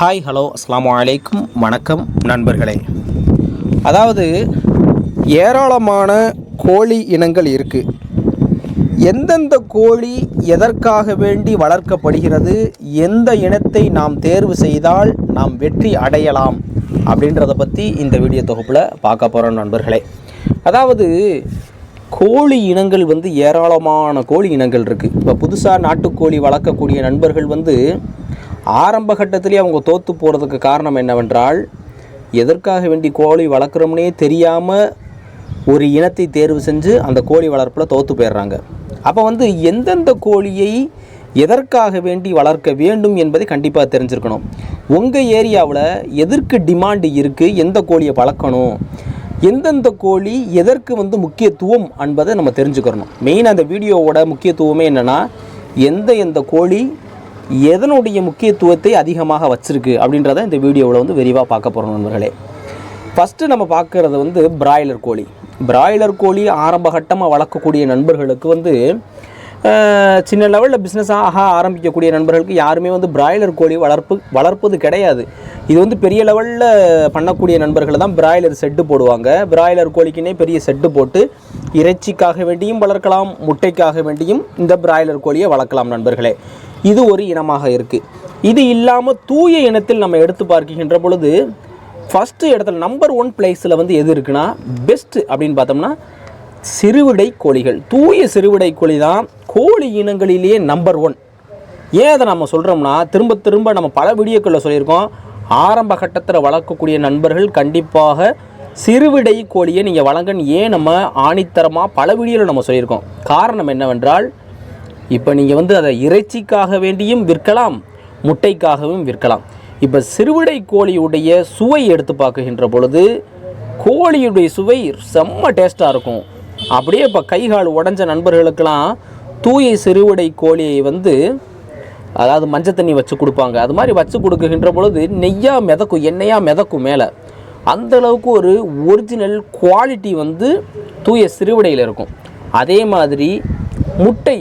Hi hello அஸ்லாம் வலைக்கும் வணக்கம் நண்பர்களே. அதாவது ஏராளமான கோழி இனங்கள் இருக்குது எந்தெந்த கோழி எதற்காக வேண்டி வளர்க்கப்படுகிறது எந்த இனத்தை நாம் தேர்வு செய்தால் நாம் வெற்றி அடையலாம் அப்படின்றத பற்றி இந்த வீடியோ தொகுப்பில் பார்க்க போகிறோம் நண்பர்களே. அதாவது கோழி இனங்கள் வந்து ஏராளமான கோழி இனங்கள் இருக்குது இப்போ புதுசாக நாட்டுக்கோழி வளர்க்கக்கூடிய நண்பர்கள் வந்து ஆரம்ப கட்டத்திலே அவங்க தோற்று போகிறதுக்கு காரணம் என்னவென்றால் எதற்காக வேண்டி கோழி வளர்க்குறோம்னே தெரியாமல் ஒரு இனத்தை தேர்வு செஞ்சு அந்த கோழி வளர்ப்பில் தோற்று போயிடுறாங்க. அப்போ வந்து எந்தெந்த கோழியை எதற்காக வேண்டி வளர்க்க வேண்டும் என்பதை கண்டிப்பாக தெரிஞ்சிருக்கணும். உங்கள் ஏரியாவில் எதற்கு டிமாண்டு இருக்குது எந்த கோழியை வளர்க்கணும் எந்தெந்த கோழி எதற்கு வந்து முக்கியத்துவம் என்பதை நம்ம தெரிஞ்சுக்கிறணும். மெயின் அந்த வீடியோவோட முக்கியத்துவமே என்னென்னா எந்த எந்த கோழி எதனுடைய முக்கியத்துவத்தை அதிகமாக வச்சுருக்கு அப்படின்றத இந்த வீடியோவில் வந்து விரிவாக பார்க்க போகிறோம் நண்பர்களே. ஃபஸ்ட்டு நம்ம பார்க்குறது வந்து பிராய்லர் கோழி. பிராய்லர் கோழி ஆரம்ப கட்டமாக வளர்க்கக்கூடிய நண்பர்களுக்கு வந்து சின்ன லெவலில் பிஸ்னஸ் ஆக ஆரம்பிக்கக்கூடிய நண்பர்களுக்கு யாருமே வந்து பிராய்லர் கோழி வளர்ப்பு வளர்ப்பது கிடையாது. இது வந்து பெரிய லெவலில் பண்ணக்கூடிய நண்பர்கள் தான் பிராய்லர் செட்டு போடுவாங்க. பிராய்லர் கோழிக்குன்னே பெரிய செட்டு போட்டு இறைச்சிக்காக வேண்டியும் வளர்க்கலாம் முட்டைக்காக வேண்டியும் இந்த பிராய்லர் கோழியை வளர்க்கலாம் நண்பர்களே. இது ஒரு இனமாக இருக்குது இது இல்லாமல் தூய இனத்தில் நம்ம எடுத்து பார்க்கின்ற பொழுது ஃபஸ்ட்டு இடத்துல நம்பர் ஒன் பிளேஸில் வந்து எது இருக்குன்னா பெஸ்ட்டு அப்படின்னு பார்த்தோம்னா சிறுவிடை கோழிகள். தூய சிறுவிடை கோழி தான் கோழி இனங்களிலேயே நம்பர் ஒன் ஏன் அதை நம்ம சொல்கிறோம்னா திரும்ப திரும்ப நம்ம பல வீடியோக்களில் சொல்லியிருக்கோம். ஆரம்ப கட்டத்தில் வளர்க்கக்கூடிய நண்பர்கள் கண்டிப்பாக சிறுவிடை கோழியை நீங்கள் வழங்கன்னு ஏன் நம்ம ஆணித்தரமாக பல வீடியோவில் நம்ம சொல்லியிருக்கோம். காரணம் என்னவென்றால் இப்போ நீங்கள் வந்து அதை இறைச்சிக்காக வேண்டியும் விற்கலாம் முட்டைக்காகவும் விற்கலாம். இப்போ சிறுவிடை கோழியுடைய சுவை எடுத்து பார்க்குகின்ற பொழுது கோழியுடைய சுவை செம்ம டேஸ்ட்டாக இருக்கும். அப்படியே இப்போ கை கால் உடஞ்ச நண்பர்களுக்கெல்லாம் தூய சிறுவிடை கோழியை வந்து அதாவது மஞ்சள் தண்ணி வச்சு கொடுப்பாங்க. அது மாதிரி வச்சு கொடுக்குகின்ற பொழுது நெய்யாக மிதக்கும் எண்ணெயாக மிதக்கும் மேலே அந்தளவுக்கு ஒரு ஒரிஜினல் குவாலிட்டி வந்து தூய சிறுவிடையில் இருக்கும். அதே மாதிரி முட்டை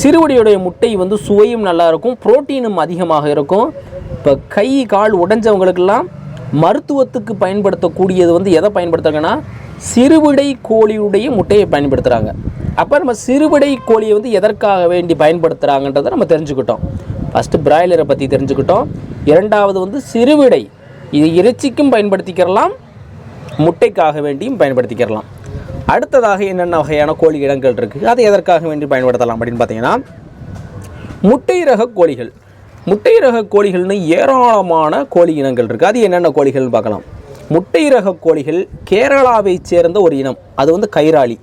சிறுவடியுடைய முட்டை வந்து சுவையும் நல்லாயிருக்கும் புரோட்டீனும் அதிகமாக இருக்கும். இப்போ கை கால் உடைஞ்சவங்களுக்கெல்லாம் மருத்துவத்துக்கு பயன்படுத்தக்கூடியது வந்து எதை பயன்படுத்துறாங்கன்னா சிறுவிடை கோழியுடைய முட்டையை பயன்படுத்துகிறாங்க அப்போ நம்ம சிறுவிடை கோழியை வந்து எதற்காக வேண்டி பயன்படுத்துகிறாங்கன்றதை நம்ம தெரிஞ்சுக்கிட்டோம். ஃபஸ்ட்டு பிராய்லரை பற்றி தெரிஞ்சுக்கிட்டோம். இரண்டாவது வந்து சிறுவிடை. இது இறைச்சிக்கும் பயன்படுத்திக்கிறலாம் முட்டைக்காக வேண்டியும் பயன்படுத்திக்கிறலாம். அடுத்ததாக என்னென்ன வகையான கோழி இனங்கள் இருக்குது அதை எதற்காக வேண்டி பயன்படுத்தலாம் அப்படின்னு பார்த்தீங்கன்னா முட்டை ரக கோழிகள். முட்டை ரக கோழிகள்னு ஏராளமான கோழி இனங்கள் இருக்குது அது என்னென்ன கோழிகள்னு பார்க்கலாம். முட்டை ரக கோழிகள் கேரளாவை சேர்ந்த ஒரு இனம். அது வந்து கைராளி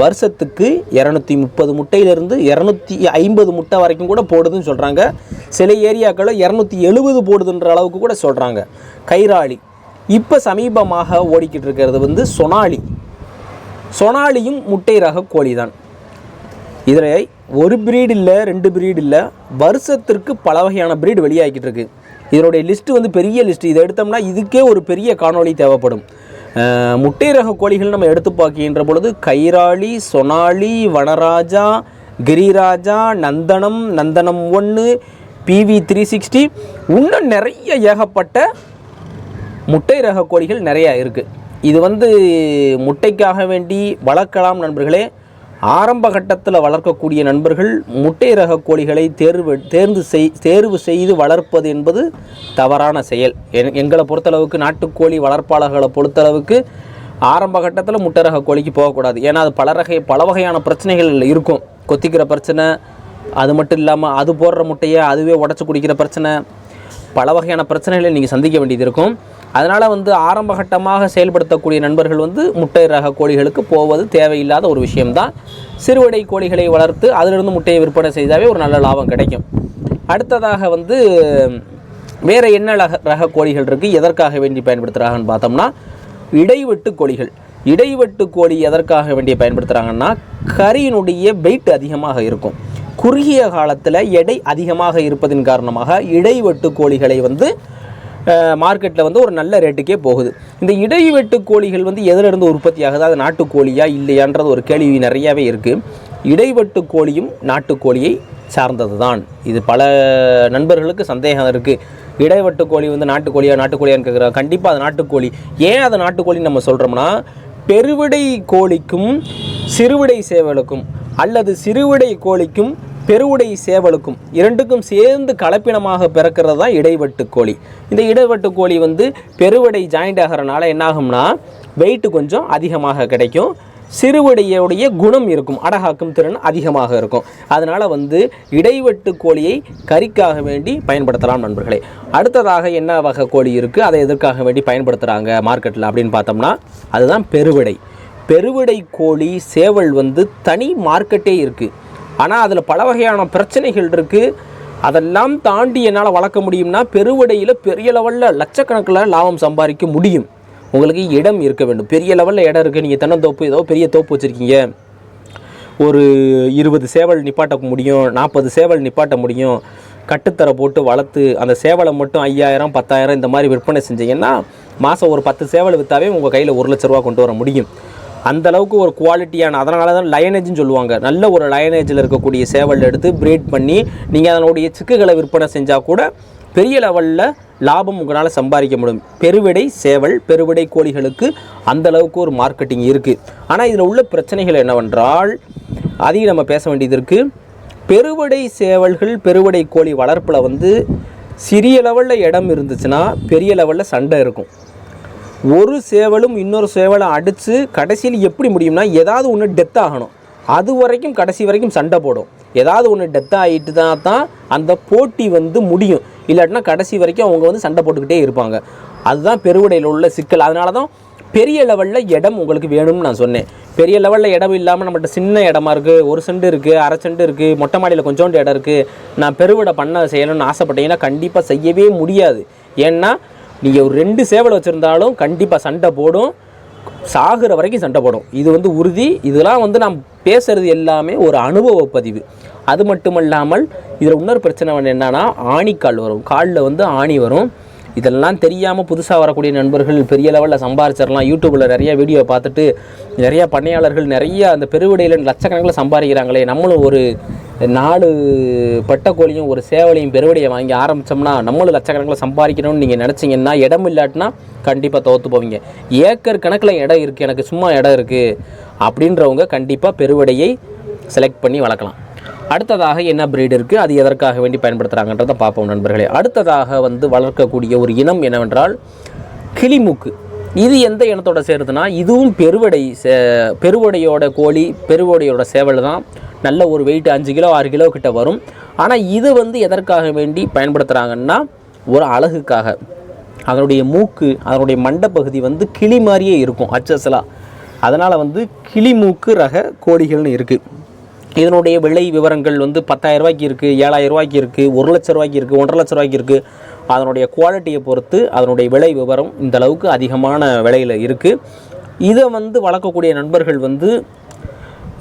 வருஷத்துக்கு இரநூத்தி முப்பது முட்டையிலிருந்து இரநூத்தி ஐம்பது முட்டை வரைக்கும் கூட போடுதுன்னு சொல்கிறாங்க சில ஏரியாக்களில் இரநூத்தி எழுபது போடுதுன்ற அளவுக்கு கூட சொல்கிறாங்க கைராளி இப்போ சமீபமாக ஓடிக்கிட்டு இருக்கிறது வந்து சொனாலி. சொனாலியும் முட்டை ரக கோழி தான் இதில் ஒரு பிரீடு இல்லை ரெண்டு பிரீடு இல்லை வருஷத்திற்கு பல வகையான பிரீடு வெளியாகிட்டு இருக்கு. இதனுடைய லிஸ்ட்டு வந்து பெரிய லிஸ்ட்டு இதை எடுத்தோம்னா இதுக்கே ஒரு பெரிய காணொளி தேவைப்படும். முட்டை ரக கோழிகள் நம்ம எடுத்து பார்க்கின்ற பொழுது கைராளி சொனாலி வனராஜா கிரிராஜா நந்தனம் நந்தனம் ஒன்று பிவி த்ரீ சிக்ஸ்டி இன்னும் நிறைய ஏகப்பட்ட முட்டை ரக கோழிகள் நிறையா இருக்குது இது வந்து முட்டைக்காக வேண்டி வளர்க்கலாம் நண்பர்களே. ஆரம்ப கட்டத்தில் வளர்க்கக்கூடிய நண்பர்கள் முட்டை ரக கோழிகளை தேர்வு தேர்ந்து செய் தேர்வு செய்து வளர்ப்பது என்பது தவறான செயல். எங்களை பொறுத்தளவுக்கு நாட்டுக்கோழி வளர்ப்பாளர்களை பொறுத்தளவுக்கு ஆரம்ப கட்டத்தில் முட்டை ரக கோழிக்கு போகக்கூடாது. ஏன்னா அது பல ரகை பல வகையான பிரச்சனைகள் இருக்கும். கொத்திக்கிற பிரச்சனை அது மட்டும் இல்லாமல் அது போடுற முட்டையை அதுவே உடச்சி குடிக்கிற பிரச்சனை பல வகையான பிரச்சனைகளை நீங்கள் சந்திக்க வேண்டியது இருக்கும். அதனால் வந்து ஆரம்பகட்டமாக செயல்படுத்தக்கூடிய நண்பர்கள் வந்து முட்டை ரக கோழிகளுக்கு போவது தேவையில்லாத ஒரு விஷயம்தான். சிறுவடை கோழிகளை வளர்த்து அதிலிருந்து முட்டையை விற்பனை செய்தாவே ஒரு நல்ல லாபம் கிடைக்கும். அடுத்ததாக வந்து வேறு என்ன ரக ரக கோழிகள் இருக்குது எதற்காக வேண்டி பயன்படுத்துகிறாங்கன்னு பார்த்தோம்னா இடைவெட்டு கோழிகள். இடைவெட்டு கோழி எதற்காக வேண்டிய பயன்படுத்துகிறாங்கன்னா கறியினுடைய வெயிட் அதிகமாக இருக்கும். குறுகிய காலத்தில் எடை அதிகமாக இருப்பதின் காரணமாக இடைவெட்டு கோழிகளை வந்து மார்க்கெட்டில் வந்து ஒரு நல்ல ரேட்டுக்கே போகுது. இந்த இடைவெட்டு கோழிகள் வந்து எதிலிருந்து உற்பத்தி ஆகுது? அது நாட்டுக்கோழியா இல்லையான்றது ஒரு கேள்வி நிறையாவே இருக்குது இடைவெட்டு கோழியும் நாட்டுக்கோழியை சார்ந்தது தான் இது பல நண்பர்களுக்கு சந்தேகம் இருக்குது இடைவெட்டு கோழி வந்து நாட்டுக்கோழியா நாட்டுக்கோழியான்னு கேட்குறாங்க கண்டிப்பாக அது நாட்டுக்கோழி. ஏன் அது நாட்டுக்கோழின்னு நம்ம சொல்கிறோம்னா பெருவிடை கோழிக்கும் சிறுவிடை சேவலுக்கும் அல்லது சிறுவிடை கோழிக்கும் பெருவுடை சேவலுக்கும் இரண்டுக்கும் சேர்ந்து கலப்பினமாக பிறக்கிறது தான் இடைவெட்டு கோழி. இந்த இடைவெட்டு கோழி வந்து பெருவடை ஜாயிண்ட் ஆகிறனால என்னாகும்னா வெயிட்டு கொஞ்சம் அதிகமாக கிடைக்கும். சிறுவடையுடைய குணம் இருக்கும். அடகாக்கும் திறன் அதிகமாக இருக்கும். அதனால் வந்து இடைவெட்டு கோழியை கறிக்காக வேண்டி பயன்படுத்தலாம் நண்பர்களே. அடுத்ததாக என்ன வகை கோழி இருக்குது அதை எதற்காக வேண்டி பயன்படுத்துகிறாங்க மார்க்கெட்டில் அப்படின்னு பார்த்தோம்னா அதுதான் பெருவிடை. பெருவிடை கோழி சேவல் வந்து தனி மார்க்கெட்டே இருக்குது ஆனால் அதில் பல வகையான பிரச்சனைகள் இருக்குது அதெல்லாம் தாண்டி என்னால் வளர்க்க முடியும்னா பெருவடையில் பெரிய லெவலில் லட்சக்கணக்கில் லாபம் சம்பாதிக்க முடியும். உங்களுக்கு இடம் இருக்க வேண்டும். பெரிய லெவலில் இடம் இருக்குது நீங்கள் தென்னந்தோப்பு ஏதோ பெரிய தோப்பு வச்சுருக்கீங்க. ஒரு இருபது சேவல் நிப்பாட்ட முடியும் நாற்பது சேவல் நிப்பாட்ட முடியும். கட்டுத்தரை போட்டு வளர்த்து அந்த சேவலை மட்டும் ஐயாயிரம் பத்தாயிரம் இந்த மாதிரி விற்பனை செஞ்சீங்கன்னா மாதம் ஒரு பத்து சேவல் விற்றாவே உங்கள் கையில் ஒரு லட்ச ரூபா கொண்டு வர முடியும். அந்த அளவுக்கு ஒரு குவாலிட்டியான அதனால தான் லயனேஜ்னு சொல்லுவாங்க. நல்ல ஒரு லயனேஜில் இருக்கக்கூடிய சேவல் எடுத்து பிரீட் பண்ணி நீங்கள் அதனுடைய சிக்குகளை விற்பனை செஞ்சால் கூட பெரிய லெவலில் லாபம் உங்களால் சம்பாதிக்க முடியும். பெருவிடை சேவல் பெருவிடை கோழிகளுக்கு அந்த அளவுக்கு ஒரு மார்க்கெட்டிங் இருக்குது ஆனால் இதில் உள்ள பிரச்சனைகள் என்னவென்றால் அதையும் நம்ம பேச வேண்டியது இருக்குது பெருவடை சேவல்கள் பெருவடை கோழி வளர்ப்பில் வந்து சிறிய லெவலில் இடம் இருந்துச்சுன்னா பெரிய லெவலில் சண்டை இருக்கும். ஒரு சேவலும் இன்னொரு சேவலை அடித்து கடைசியில் எப்படி முடியும்னா ஏதாவது ஒன்று டெத் ஆகணும். அது வரைக்கும் கடைசி வரைக்கும் சண்டை போடும். ஏதாவது ஒன்று டெத் ஆகிட்டு தான் தான் அந்த போட்டி வந்து முடியும். இல்லாட்டினா கடைசி வரைக்கும் அவங்க வந்து சண்டை போட்டுக்கிட்டே இருப்பாங்க. அதுதான் பெருவுடையில் உள்ள சிக்கல். அதனால தான் பெரிய லெவலில் இடம் உங்களுக்கு வேணும்னு நான் சொன்னேன். பெரிய லெவலில் இடம் இல்லாமல் நம்மகிட்ட சின்ன இடமா இருக்குது ஒரு செண்டு இருக்குது அரை செண்டு இருக்குது மொட்டை மாடியில் கொஞ்சோண்டு இடம் இருக்குது நான் பெருவிடை பண்ண செய்யணும்னு ஆசைப்பட்டீங்கன்னா கண்டிப்பாக செய்யவே முடியாது. ஏன்னா நீங்கள் ஒரு ரெண்டு சேவல் வச்சுருந்தாலும் கண்டிப்பாக சண்டை போடும். சாகிற வரைக்கும் சண்டை போடும். இது வந்து உறுதி. இதெல்லாம் வந்து நாம் பேசுகிறது எல்லாமே ஒரு அனுபவ பதிவு. அது மட்டும் இல்லாமல் இதில் இன்னொரு பிரச்சனை வந்து ஆணிக்கால் வரும். காலில் வந்து ஆணி வரும். இதெல்லாம் தெரியாமல் புதுசாக வரக்கூடிய நண்பர்கள் பெரிய லெவலில் சம்பாரிச்சிடலாம் யூடியூப்பில் நிறைய வீடியோ பார்த்துட்டு நிறைய பண்ணையாளர்கள் நிறைய அந்த பெருவிடையில் லட்சக்கணக்கில் சம்பாதிக்கிறாங்களே. நம்மளும் ஒரு நாலு பட்டக்கோழியும் ஒரு சேவலையும் பெருவடையை வாங்கி ஆரம்பித்தோம்னா நம்மளும் லட்சக்கணக்கில் சம்பாதிக்கணும்னு நீங்கள் நினச்சிங்கன்னா இடம் இல்லாட்டினா கண்டிப்பாக தோற்று போவீங்க. ஏக்கர் கணக்கில் இடம் இருக்குது எனக்கு சும்மா இடம் இருக்குது அப்படின்றவங்க கண்டிப்பாக பெருவடையை செலக்ட் பண்ணி வளர்க்கலாம். அடுத்ததாக என்ன பிரீடு இருக்குது அது எதற்காக வேண்டி பயன்படுத்துகிறாங்கன்றதை பார்ப்போம் நண்பர்களே. அடுத்ததாக வந்து வளர்க்கக்கூடிய ஒரு இனம் என்னவென்றால் கிளிமூக்கு. இது எந்த இனத்தோட சேருதுன்னா இதுவும் பெருவடை சே பெருவடையோட கோழி பெருவடையோட சேவல் தான். நல்ல ஒரு வெயிட் அஞ்சு கிலோ ஆறு கிலோ கிட்ட வரும். ஆனால் இது வந்து எதற்காக வேண்டி பயன்படுத்துகிறாங்கன்னா ஒரு அழகுக்காக. அதனுடைய மூக்கு அதனுடைய மண்டப்பகுதி வந்து கிளி மாதிரியே இருக்கும் அச்சசலாக அதனால் வந்து கிளி மூக்கு ரக கோழிகள்னு இருக்குது இதனுடைய விலை விவரங்கள் வந்து பத்தாயிரம் ரூபாய்க்கு இருக்குது ஏழாயிரம் ரூபாய்க்கு இருக்குது ஒரு லட்ச ரூபாய்க்கு இருக்குது ஒன்றரை லட்ச ரூபாய்க்கு இருக்குது அதனுடைய குவாலிட்டியை பொறுத்து அதனுடைய விலை விவரம் இந்த அளவுக்கு அதிகமான விலையில் இருக்குது இதை வந்து வளர்க்கக்கூடிய நண்பர்கள் வந்து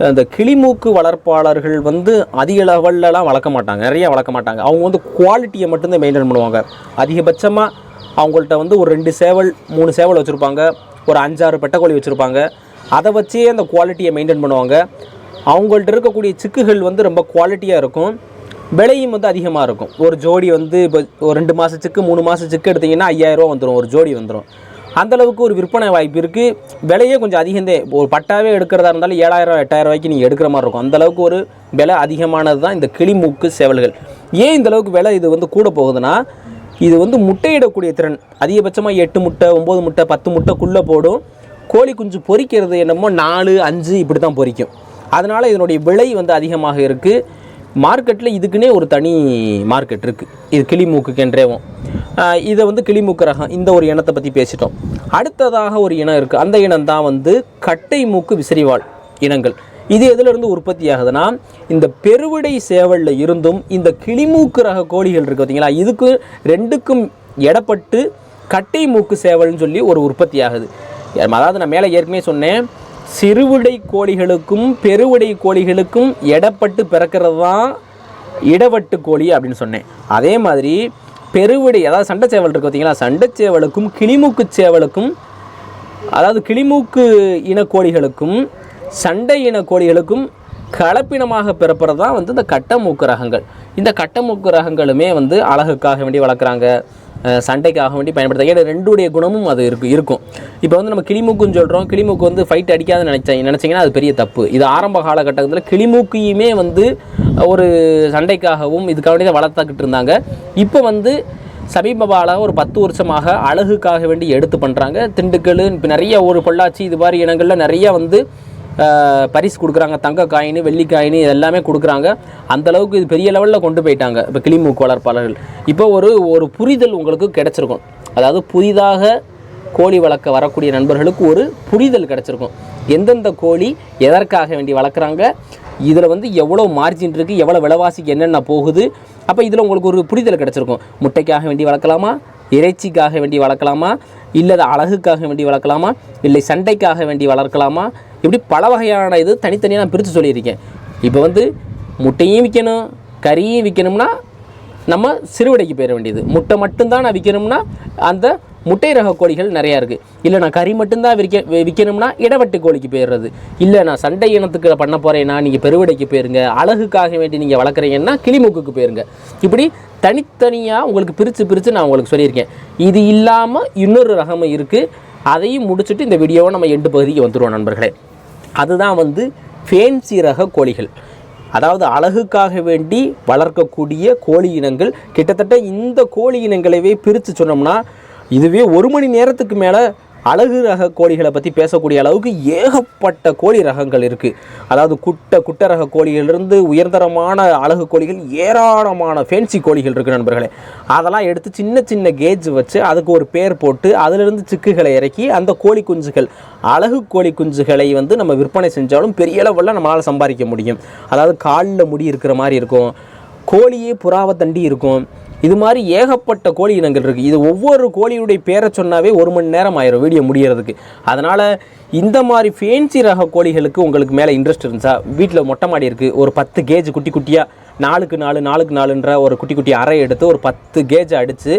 அந்த கிளிமூக்கு வளர்ப்பாளர்கள் வந்து அதிக லெவல்லலாம் வளர்க்க மாட்டாங்க நிறையா வளர்க்க மாட்டாங்க. அவங்க வந்து குவாலிட்டியை மட்டும்தான் மெயின்டைன் பண்ணுவாங்க. அதிகபட்சமாக அவங்கள்ட்ட வந்து ஒரு ரெண்டு சேவல் மூணு சேவல் வச்சுருப்பாங்க ஒரு அஞ்சாறு பெட்டக்கோழி வச்சுருப்பாங்க. அதை வச்சே அந்த குவாலிட்டியை மெயின்டைன் பண்ணுவாங்க. அவங்கள்ட்ட இருக்கக்கூடிய சிக்குகள் வந்து ரொம்ப குவாலிட்டியாக இருக்கும். விலையும் வந்து அதிகமாக இருக்கும். ஒரு ஜோடி வந்து இப்போ ஒரு ரெண்டு மாதத்துக்கு மூணு மாதத்துக்கு எடுத்திங்கன்னா ஐயாயிரரூவா வந்துடும் ஒரு ஜோடி வந்துடும் அந்தளவுக்கு ஒரு விற்பனை வாய்ப்பு இருக்குது விலையே கொஞ்சம் அதிகந்தே ஒரு பட்டாவே எடுக்கிறதா இருந்தாலும் ஏழாயிரம் எட்டாயிரம் ரூபாய்க்கு நீங்கள் எடுக்கிற மாதிரி இருக்கும். அந்தளவுக்கு ஒரு விலை அதிகமானது தான் இந்த கிளிமூக்கு சேவல்கள். ஏன் இந்த அளவுக்கு விலை இது வந்து கூட போகுதுன்னா இது வந்து முட்டையிடக்கூடிய திறன். அதிகபட்சமாக எட்டு முட்டை ஒம்பது முட்டை பத்து முட்டைக்குள்ளே போடும். கோழி குஞ்சு பொரிக்கிறது என்னமோ நாலு அஞ்சு இப்படி தான் பொறிக்கும். அதனால் இதனுடைய விலை வந்து அதிகமாக இருக்குது மார்க்கெட்டில் இதுக்குன்னே ஒரு தனி மார்க்கெட் இருக்குது இது கிளிமூக்குக்கென்றேவும். கென்றேவும் இதை வந்து கிளிமூக்கு ரகம் இந்த ஒரு இனத்தை பற்றி பேசிட்டோம். அடுத்ததாக ஒரு இனம் இருக்குது அந்த இனம் தான் வந்து கட்டை மூக்கு விசிறிவாள் இனங்கள். இது எதிலிருந்து உற்பத்தி ஆகுதுன்னா இந்த பெருவிடை சேவலில் இருந்தும் இந்த கிளிமூக்கு ரக கோழிகள் இருக்குது பார்த்தீங்களா இதுக்கு ரெண்டுக்கும் எடப்பட்டு கட்டை மூக்கு சேவல்னு சொல்லி ஒரு உற்பத்தி ஆகுது. அதாவது நான் மேலே ஏற்கனவே சொன்னேன். சிறுவிடை கோழிகளுக்கும் பெருவிடை கோழிகளுக்கும் எடப்பட்டு பிறக்கிறது தான் இடவட்டு கோழி அப்படின்னு சொன்னேன். அதே மாதிரி பெருவிடை அதாவது சண்டை சேவல் இருக்குது பார்த்தீங்களா சண்டை சேவலுக்கும் கிளிமூக்கு சேவலுக்கும் அதாவது கிளிமூக்கு இனக்கோழிகளுக்கும் சண்டை இன கோழிகளுக்கும் கலப்பினமாக பிறப்புறது தான் வந்து இந்த கட்டமூக்கு ரகங்கள். இந்த கட்டமூக்கு ரகங்களுமே வந்து அழகுக்காக வேண்டி வளர்க்குறாங்க. சண்டைக்காக வேண்டி பயன்படுத்த ஏன்னா ரெண்டுடைய குணமும் அது இருக்கு இருக்கும். இப்போ வந்து நம்ம கிளிமூக்குன்னு சொல்கிறோம் கிளிமூக்கு வந்து ஃபைட் அடிக்காதுன்னு நினைச்சா நினச்சிங்கன்னா அது பெரிய தப்பு. இது ஆரம்ப காலகட்டத்தில் கிளிமூக்கையுமே வந்து ஒரு சண்டைக்காகவும் இதுக்காக வேண்டிய வளர்த்துக்கிட்டு இருந்தாங்க. இப்போ வந்து சமீப கால ஒரு பத்து வருஷமாக அழகுக்காக வேண்டி எடுத்து பண்ணுறாங்க திண்டுக்கல் இப்போ நிறைய ஒரு பொள்ளாச்சி இது மாதிரி இடங்களில் நிறைய வந்து பரிசு கொடுக்குறாங்க தங்க காயின் வெள்ளி காயின் இது எல்லாமே கொடுக்குறாங்க. அந்த அளவுக்கு இது பெரிய லெவலில் கொண்டு போயிட்டாங்க இப்போ கிளிமூக்கு வளர்ப்பாளர்கள். இப்போ ஒரு ஒரு புரிதல் உங்களுக்கு கிடச்சிருக்கும். அதாவது புதிதாக கோழி வளர்க்க வரக்கூடிய நண்பர்களுக்கு ஒரு புரிதல் கிடச்சிருக்கும். எந்தெந்த கோழி எதற்காக வேண்டி வளர்க்குறாங்க இதில் வந்து எவ்வளோ மார்ஜின் இருக்குது எவ்வளோ விலைவாசிக்கு என்னென்ன போகுது அப்போ இதில் உங்களுக்கு ஒரு புரிதல் கிடச்சிருக்கும். முட்டைக்காக வேண்டி வளர்க்கலாமா? இறைச்சிக்காக வேண்டி வளர்க்கலாமா? இல்லை அழகுக்காக வேண்டி வளர்க்கலாமா? இல்லை சண்டைக்காக வேண்டி வளர்க்கலாமா? இப்படி பல வகையான இது தனித்தனியாக நான் பிரித்து சொல்லியிருக்கேன். இப்போ வந்து முட்டையும் விற்கணும் கறியும் விற்கணும்னா நம்ம சிறுவிடைக்கு போயிட வேண்டியது. முட்டை மட்டும்தான் நான் விற்கணும்னா அந்த முட்டை ரக கோழிகள் நிறையா இருக்குது இல்லை நான் கறி மட்டும்தான் விற்க விற்கணும்னா இடவட்டு கோழிக்கு போயிடுறது. இல்லை நான் சண்டை இனத்துக்கு பண்ண போகிறேன்னா நீங்கள் பெருவிடைக்கு போயிருங்க அழகுக்காக வேண்டி நீங்கள் வளர்க்குறீங்கன்னா கிளிமூக்குக்கு போயிருங்க. இப்படி தனித்தனியாக உங்களுக்கு பிரித்து பிரித்து நான் உங்களுக்கு சொல்லியிருக்கேன். இது இல்லாமல் இன்னொரு ரகமும் இருக்குது அதையும் முடிச்சுட்டு இந்த வீடியோவை நம்ம எண்டு பகுதிக்கு வந்துடுவோம் நண்பர்களே. அதுதான் வந்து ஃபேன்சி ரக கோழிகள். அதாவது அழகுக்காக வேண்டி வளர்க்கக்கூடிய கோழி இனங்கள். கிட்டத்தட்ட இந்த கோழி இனங்களவே பிரித்து சொன்னோம்னா இதுவே ஒரு மணி நேரத்துக்கு மேலே அழகு ரக கோழிகளை பற்றி பேசக்கூடிய அளவுக்கு ஏகப்பட்ட கோழி ரகங்கள் இருக்குது அதாவது குட்டை குட்டை ரக கோழிகளிலிருந்து உயர்தரமான அழகு கோழிகள் ஏராளமான ஃபேன்சி கோழிகள் இருக்குது நண்பர்களே. அதெல்லாம் எடுத்து சின்ன சின்ன கேஜ் வச்சு அதுக்கு ஒரு பேர் போட்டு அதிலிருந்து சிக்குகளை இறக்கி அந்த கோழி குஞ்சுகள் அழகு கோழி குஞ்சுகளை வந்து நம்ம விற்பனை செஞ்சாலும் பெரிய அளவில் நம்மளால் சம்பாதிக்க முடியும். அதாவது காலில் முடி இருக்கிற மாதிரி இருக்கும். கோழியே புறாவை தண்டி இருக்கும். இது மாதிரி ஏகப்பட்ட கோழி இனங்கள் இருக்குது இது ஒவ்வொரு கோழியுடைய பேரை சொன்னாவே ஒரு மணி நேரம் ஆயிரும் வீடியோ முடியறதுக்கு. அதனால் இந்த மாதிரி ஃபேன்சி ரக கோழிகளுக்கு உங்களுக்கு மேலே இன்ட்ரெஸ்ட் இருந்துச்சா? வீட்டில் மொட்டை மாடி இருக்குது ஒரு பத்து கேஜ் குட்டி குட்டியாக நாலுக்கு நாலு நாலுக்கு நாலுன்ற ஒரு குட்டி குட்டி அறை எடுத்து ஒரு பத்து கேஜ் அடித்து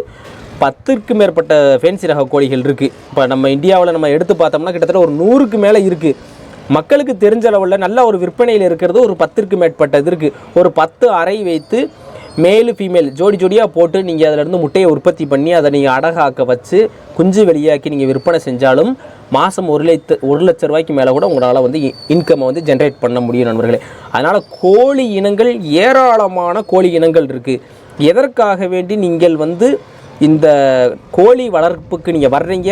பத்துக்கு மேற்பட்ட ஃபேன்சி ரக கோழிகள் இருக்குது இப்போ நம்ம இந்தியாவில் நம்ம எடுத்து பார்த்தோம்னா கிட்டத்தட்ட ஒரு நூறுக்கு மேலே இருக்குது மக்களுக்கு தெரிஞ்ச அளவில் நல்ல ஒரு விற்பனையில் இருக்கிறது ஒரு பத்திற்கு மேற்பட்டது இருக்குது ஒரு பத்து அறை வைத்து மேலு ஃபீமேல் ஜோடி ஜோடியாக போட்டு நீங்கள் அதிலிருந்து முட்டையை உற்பத்தி பண்ணி அதை நீங்கள் அடகாக்க வச்சு குஞ்சு வெளியாக்கி நீங்கள் விற்பனை செஞ்சாலும் மாதம் ஒரு லட்ச ஒரு லட்ச ரூபாய்க்கு மேலே கூட உங்களால் வந்து இன்கம்மை வந்து ஜென்ரேட் பண்ண முடியும் நண்பர்களே. அதனால் கோழி இனங்கள் ஏராளமான கோழி இனங்கள் இருக்குது எதற்காக வேண்டி நீங்கள் வந்து இந்த கோழி வளர்ப்புக்கு நீங்கள் வர்றீங்க?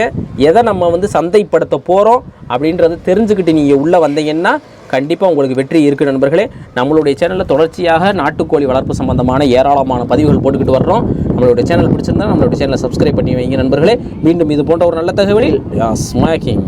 எதை நம்ம வந்து சந்தைப்படுத்த போகிறோம் அப்படின்றத தெரிஞ்சுக்கிட்டு நீங்கள் உள்ளே வந்தீங்கன்னா கண்டிப்பாக உங்களுக்கு வெற்றி இருக்குது நண்பர்களே. நம்மளுடைய சேனலில் தொடர்ச்சியாக நாட்டுக்கோழி வளர்ப்பு சம்பந்தமான ஏராளமான பதிவுகள் போட்டுக்கிட்டு வர்றோம். நம்மளுடைய சேனல் பிடிச்சிருந்தா நம்மளுடைய சேனலை சப்ஸ்கிரைப் பண்ணி வைங்க நண்பர்களே. மீண்டும் இது போன்ற ஒரு நல்ல தகவலில் ஸ்மாக்கிங்